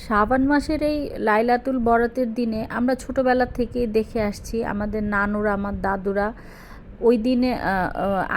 শ্রাবণ মাসের এই লাইলাতুল বরাতের দিনে আমরা ছোটোবেলা থেকে দেখে আসছি আমাদের নানুরা, আমার দাদুরা। ওই দিনে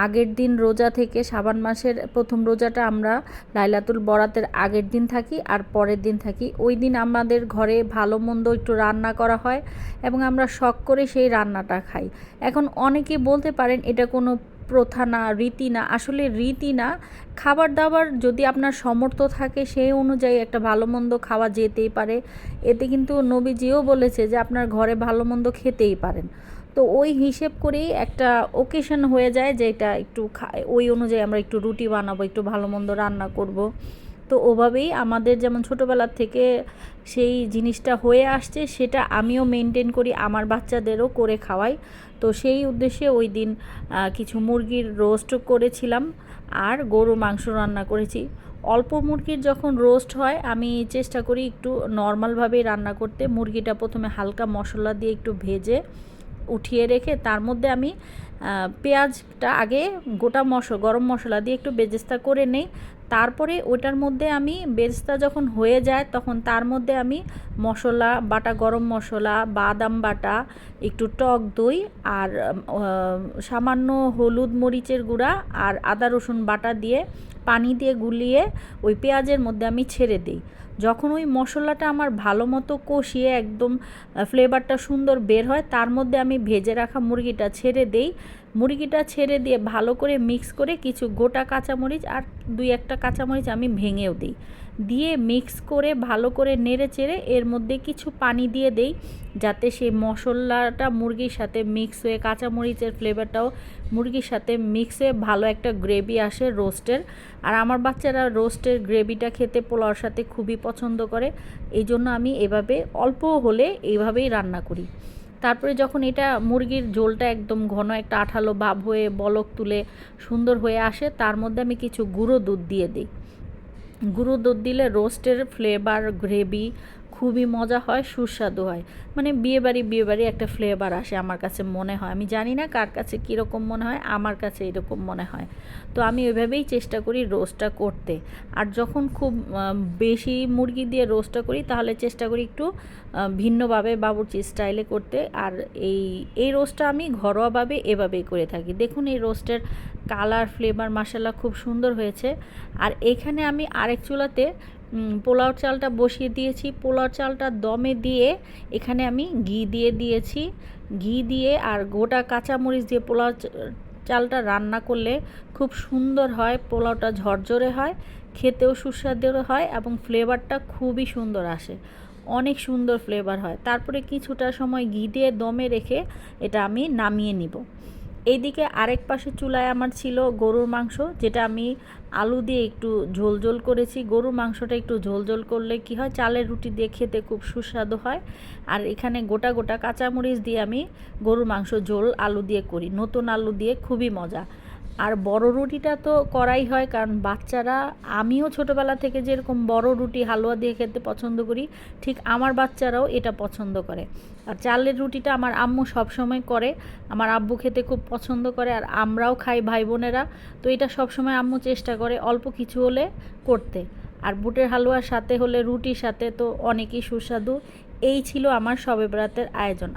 আগের দিন রোজা থেকে শ্রাবণ মাসের প্রথম রোজাটা আমরা লাইলাতুল বরাতের আগের দিন থাকি আর পরের দিন থাকি। ওই দিন আমাদের ঘরে ভালো মন্দ একটু রান্না করা হয় এবং আমরা শখ করে সেই রান্নাটা খাই। এখন অনেকে বলতে পারেন এটা কোনো প্রথা না, রীতি না, আসলে রীতি না। খাবার দাবার যদি আপনার সমর্থ থাকে সেই অনুযায়ী একটা ভালো মন্দ খাওয়া যেতেই পারে। এতে কিন্তু নবীজিও বলেছে যে, আপনার ঘরে ভালো মন্দ খেতেই পারেন। তো ওই হিসেব করেই একটা ওকেশন হয়ে যায় যে, এটা একটু খা, ওই অনুযায়ী আমরা একটু রুটি বানাবো, একটু ভালো মন্দ রান্না করব। তো ওভাবেই আমাদের যেমন ছোটোবেলার থেকে সেই জিনিসটা হয়ে আসছে, সেটা আমিও মেনটেন করি, আমার বাচ্চাদেরও করে খাওয়াই। তো সেই উদ্দেশ্যে ওই দিন কিছু মুরগির রোস্ট করেছিলাম আর গরু মাংস রান্না করেছি। অল্প মুরগির যখন রোস্ট হয়, আমি চেষ্টা করি একটু নর্মালভাবেই রান্না করতে। মুরগিটা প্রথমে হালকা মশলা দিয়ে একটু ভেজে উঠিয়ে রেখে তার মধ্যে আমি পেঁয়াজটা আগে গোটা মশ, গরম মশলা দিয়ে একটু বেজেস্তা করে নেই। তারপরে ওটার মধ্যে আমি বেরেস্তা যখন হয়ে যায়, তখন তার মধ্যে আমি মশলা, বাটা, গরম মশলা, বাদাম বাটা, একটু টক দই আর সামান্য হলুদ মরিচের গুঁড়া আর আদা রসুন বাটা দিয়ে পানি দিয়ে গুলিয়ে ওই পেঁয়াজের মধ্যে আমি ছেড়ে দিই। যখন ওই মশলাটা আমার ভালো মতো কষিয়ে একদম ফ্লেভারটা সুন্দর বের হয়, তার মধ্যে আমি ভেজে রাখা মুরগিটা ছেড়ে দেই। মুরগিটা ছেড়ে দিয়ে ভালো করে মিক্স করে কিছু গোটা কাঁচামরিচ আর দুই একটা কাঁচামরিচ আমি ভেঙেও দিই। দিয়ে মিক্স করে ভালো করে নেড়ে চেড়ে এর মধ্যে কিছু পানি দিয়ে দেই, যাতে সেই মশলাটা মুরগির সাথে মিক্স হয়ে, কাঁচামরিচের ফ্লেভারটাও মুরগির সাথে মিক্স হয়ে ভালো একটা গ্রেভি আসে রোস্টের আর আমার বাচ্চারা রোস্টের গ্রেভিটা খেতে পোলাওর সাথে খুবই পছন্দ করে এই জন্য আমি এভাবে অল্প হলে এইভাবেই রান্না করি। তারপরে যখন এটা মুরগির ঝোলটা একদম ঘন একটা আঠালো ভাব হয়ে বলক তুলে সুন্দর হয়ে আসে, তার মধ্যে আমি কিছু গুঁড়ো দুধ দিয়ে দিই। গুঁড়ো দুধ দিলে রোস্টের ফ্লেভার গ্রেভি খুবই মজা হয়, সুস্বাদু হয়। মানে বিয়েবাড়ি বিয়েবাড়ি একটা ফ্লেভার আসে আমার কাছে মনে হয়। আমি জানি না কার কাছে কীরকম মনে হয়, আমার কাছে এরকম মনে হয়। তো আমি ওইভাবেই চেষ্টা করি রোস্টটা করতে। আর যখন খুব বেশি মুরগি দিয়ে রোস্টটা করি, তাহলে চেষ্টা করি একটু ভিন্নভাবে বাবুর্চি স্টাইলে করতে। আর এই এই রোস্টটা আমি ঘরোয়াভাবে এভাবেই করে থাকি। দেখুন এই রোস্টের কালার ফ্লেভার মাসাল্লা খুব সুন্দর হয়েছে। আর এখানে আমি আরেক চুলাতে পোলাও চালটা বসিয়ে দিয়েছি। পোলাও চালটা দমে দিয়ে এখানে আমি ঘি দিয়ে দিয়েছি। ঘি দিয়ে আর গোটা কাঁচামরিচ দিয়ে পোলাও চালটা রান্না করলে খুব সুন্দর হয়, পোলাওটা ঝরঝরে হয়, খেতেও সুস্বাদু হয় এবং ফ্লেভারটা খুবই সুন্দর আসে। অনেক সুন্দর ফ্লেভার হয়। তারপরে কিছুটা সময় ঘি দিয়ে দমে রেখে এটা আমি নামিয়ে নিব। এইদিকে আরেক পাশে চুলায় আমার ছিল গরুর মাংস, যেটা আমি আলু দিয়ে একটু ঝোল ঝোল করেছি। গরুর মাংসটা একটু ঝোল ঝোল করলে কি হয়, চালের রুটি দিয়ে খেতে খুব সুস্বাদু হয়। আর এখানে গোটা গোটা কাঁচামরিচ দিয়ে আমি গরুর মাংস, ঝোল, আলু দিয়ে করি। নতুন আলু দিয়ে খুবই মজা। আর বড় রুটিটা তো করাই হয়, কারণ বাচ্চারা, আমিও ছোটোবেলা থেকে যেরকম বড় রুটি হালুয়া দিয়ে খেতে পছন্দ করি, ঠিক আমার বাচ্চারাও এটা পছন্দ করে। আর চালের রুটিটা আমার আম্মু সবসময় করে, আমার আব্বু খেতে খুব পছন্দ করে, আর আমরাও খাই ভাই বোনেরা, তো এটা সবসময় আম্মু চেষ্টা করে অল্প কিছু হলে করতে। আর বুটের হালুয়ার সাথে হলে রুটির সাথে তো অনেকই সুস্বাদু, এই ছিল আমার সবে বরাতের আয়োজন।